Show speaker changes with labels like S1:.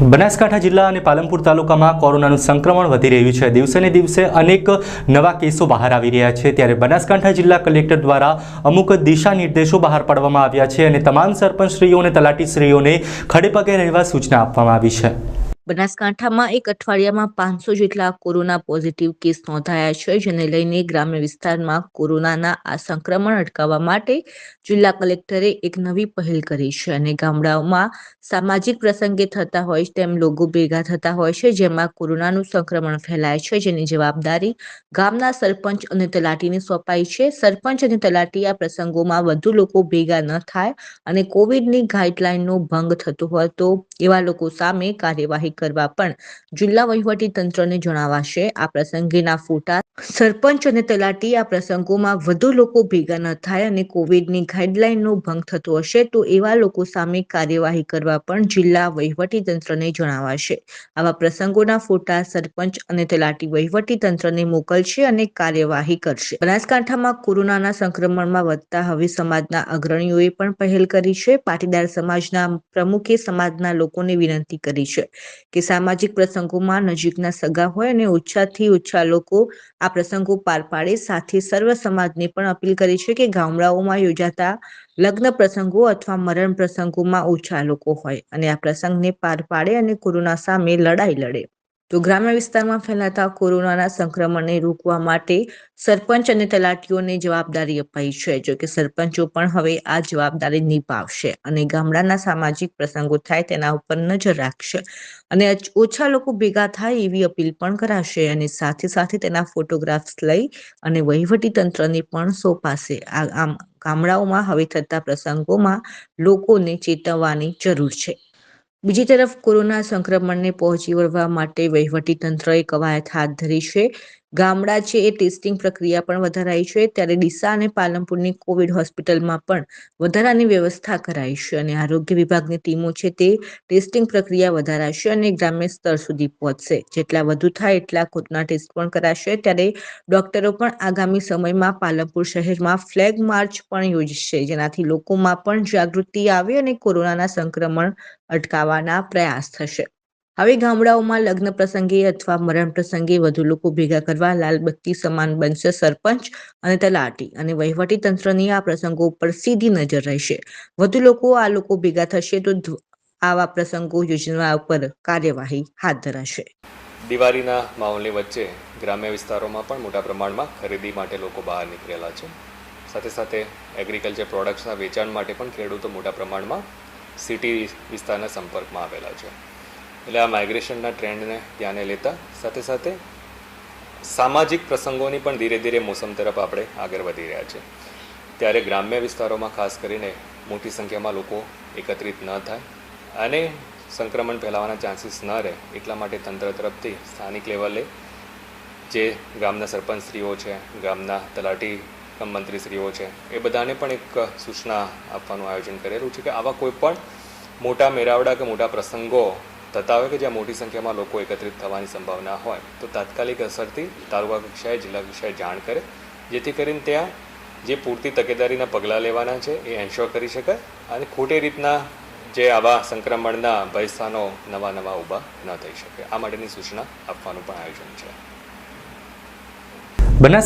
S1: બનાસકાંઠા જિલ્લા અને પાલનપુર તાલુકામાં કોરોનાનું સંક્રમણ વધી રહ્યું છે. દિવસે ને દિવસે અનેક નવા કેસો બહાર આવી રહ્યા છે. ત્યારે બનાસકાંઠા જિલ્લા કલેક્ટર દ્વારા અમુક દિશા નિર્દેશો બહાર પાડવામાં આવ્યા છે અને તમામ સરપંચશ્રીઓ અને તલાટીશ્રીઓને ખડેપગે રહેવા સૂચના આપવામાં આવી છે.
S2: બનાસકાંઠામાં એક અઠવાડિયામાં પાંચસો જેટલા કોરોના પોઝિટિવ કેસ નોંધાયા છે, જેને લઈને ગ્રામ્ય વિસ્તારમાં કોરોનાના આ સંક્રમણ અટકાવવા માટે જિલ્લા કલેક્ટરે એક નવી પહેલ કરી છે અને ગામડાઓમાં સામાજિક પ્રસંગે થતા હોય તેમ લોકો ભેગા થતા હોય છે, જેમાં કોરોનાનું સંક્રમણ ફેલાય છે, જેની જવાબદારી ગામના સરપંચ અને તલાટીને સોંપાઈ છે. સરપંચ અને તલાટી આ પ્રસંગોમાં વધુ લોકો ભેગા ન થાય અને કોવિડની ગાઈડલાઈનનો ભંગ થતો હોય તો એવા લોકો સામે કાર્યવાહી કરવા પણ જિલ્લા વહીવટી તંત્રને જણાવાશે. આ પ્રસંગેના ફોટા સરપંચ અને તલાટી આ પ્રસંગોમાં વધુ લોકો ભેગા ન થાય અને કોવિડની ગાઈડલાઈનનો ભંગ થતો હશે તો એવા લોકો સામે કાર્યવાહી કરવા પણ જિલ્લા વહીવટી તંત્રને જણાવાશે. આવા પ્રસંગોના ફોટા સરપંચ અને તલાટી વહીવટી તંત્રને મોકલશે અને કાર્યવાહી કરશે. બનાસકાંઠામાં કોરોનાના સંક્રમણમાં વધતા હવે સમાજના અગ્રણીઓએ પણ પહેલ કરી છે. પાટીદાર સમાજના પ્રમુખે સમાજના લોકોને વિનંતી કરી છે. કે સામાજિક પ્રસંગોમાં નજીકના સગા હોય અને ઓછાથી ઓછા લોકો આ પ્રસંગો પાર પાડે, સાથે સર્વ સમાજને પણ અપીલ કરી છે કે ગામડાઓમાં યોજાતા લગ્ન પ્રસંગો અથવા મરણ પ્રસંગોમાં ઓછા લોકો હોય અને આ પ્રસંગને પાર પાડે અને કોરોના સામે લડાઈ લડે. તો ગ્રામ્ય વિસ્તારમાં ફેલાતા કોરોનાના સંક્રમણને રોકવા માટે સરપંચ અને તલાટીઓને જવાબદારી અપાઈ છે. જો કે સરપંચો પણ હવે આ જવાબદારી નિભાવશે અને ગામડાના સામાજિક પ્રસંગો થાય તેના ઉપર નજર રાખશે અને ઓછા લોકો ભેગા થાય એવી અપીલ પણ કરાશે અને સાથે સાથે તેના ફોટોગ્રાફ્સ લઈ અને વહીવટી તંત્રને પણ સોંપાશે. આ આમ ગામડાઓમાં હવે થતા પ્રસંગોમાં લોકોને ચેતવવાની જરૂર છે. બીજી તરફ કોરોના સંક્રમણને પહોંચી વળવા માટે વહીવટી તંત્રએ કવાયત હાથ ધરી છે. ગામડા છે એ ટેસ્ટિંગ પ્રક્રિયા પણ વધારાઈ છે. ત્યારે ડીસા અને પાલનપુરની કોવિડ હોસ્પિટલમાં પણ વધારાની વ્યવસ્થા કરાઈ છે અને આરોગ્ય વિભાગની ટીમો છે તે ટેસ્ટિંગ પ્રક્રિયા વધારાશે અને ગ્રામ્ય સ્તર સુધી પહોંચશે. જેટલા વધુ થાય એટલા કોરોના ટેસ્ટ પણ કરાશે. ત્યારે ડોક્ટરો પણ આગામી સમયમાં પાલનપુર શહેરમાં ફ્લેગ માર્ચ પણ યોજશે. જેનાથી લોકોમાં પણ જાગૃતિ આવે અને કોરોનાના સંક્રમણ અટકાવવાના પ્રયાસ થશે. હવે ગામડાઓમાં લગ્ન પ્રસંગે અથવા મરણ પ્રસંગે વધુ લોકો ભેગા કરવા લાલબત્તી સમાન બનશે સરપંચ અને તલાટી અને વહીવટી તંત્રની આ પ્રસંગો ઉપર સીધી નજર રહેશે. વધુ લોકો આ લોકો ભેગા થશે તો આવા પ્રસંગો યોજના ઉપર કાર્યવાહી હાથ ધરાશે.
S3: દિવાળીના માહોલની વચ્ચે ગ્રામ્ય વિસ્તારોમાં પણ મોટા પ્રમાણમાં ખરીદી માટે લોકો બહાર નીકળેલા છે. સાથે સાથે એગ્રીકલ્ચર પ્રોડક્ટ્સના વેચાણ માટે પણ ખેડૂતો મોટા પ્રમાણમાં સિટી વિસ્તારના સંપર્કમાં આવેલા છે. એટલે આ માઇગ્રેશનના ટ્રેન્ડને ધ્યાને લેતા સાથે સાથે સામાજિક પ્રસંગોની પણ ધીરે ધીરે મોસમ તરફ આપણે આગળ વધી રહ્યા છે ત્યારે ગ્રામ્ય વિસ્તારોમાં ખાસ કરીને મોટી સંખ્યામાં લોકો એકત્રિત ન થાય અને સંક્રમણ ફેલાવાના ચાન્સીસ ન રહે એટલા માટે તંત્ર તરફથી સ્થાનિક લેવલે જે ગામના સરપંચશ્રીઓ છે, ગામના તલાટી મંત્રીશ્રીઓ છે, એ બધાને પણ એક સૂચના આપવાનું આયોજન કરેલું છે કે આવા કોઈ પણ મોટા મેળાવડા કે મોટા પ્રસંગો થતા હોય કે જ્યાં મોટી સંખ્યામાં લોકો એકત્રિત થવાની સંભાવના હોય, તો તાત્કાલિક અસરથી તાલુકા કક્ષાએ, જિલ્લા કક્ષાએ જાણ કરે, જેથી કરીને ત્યાં જે પૂરતી તકેદારીના પગલાં લેવાના છે એ એન્શ્યોર કરી શકાય અને ખોટી રીતના જે આવા સંક્રમણના ભયસ્થાનો નવા નવા ઊભા ન થઈ શકે. આ માટેની સૂચના આપવાનું પણ આયોજન છે.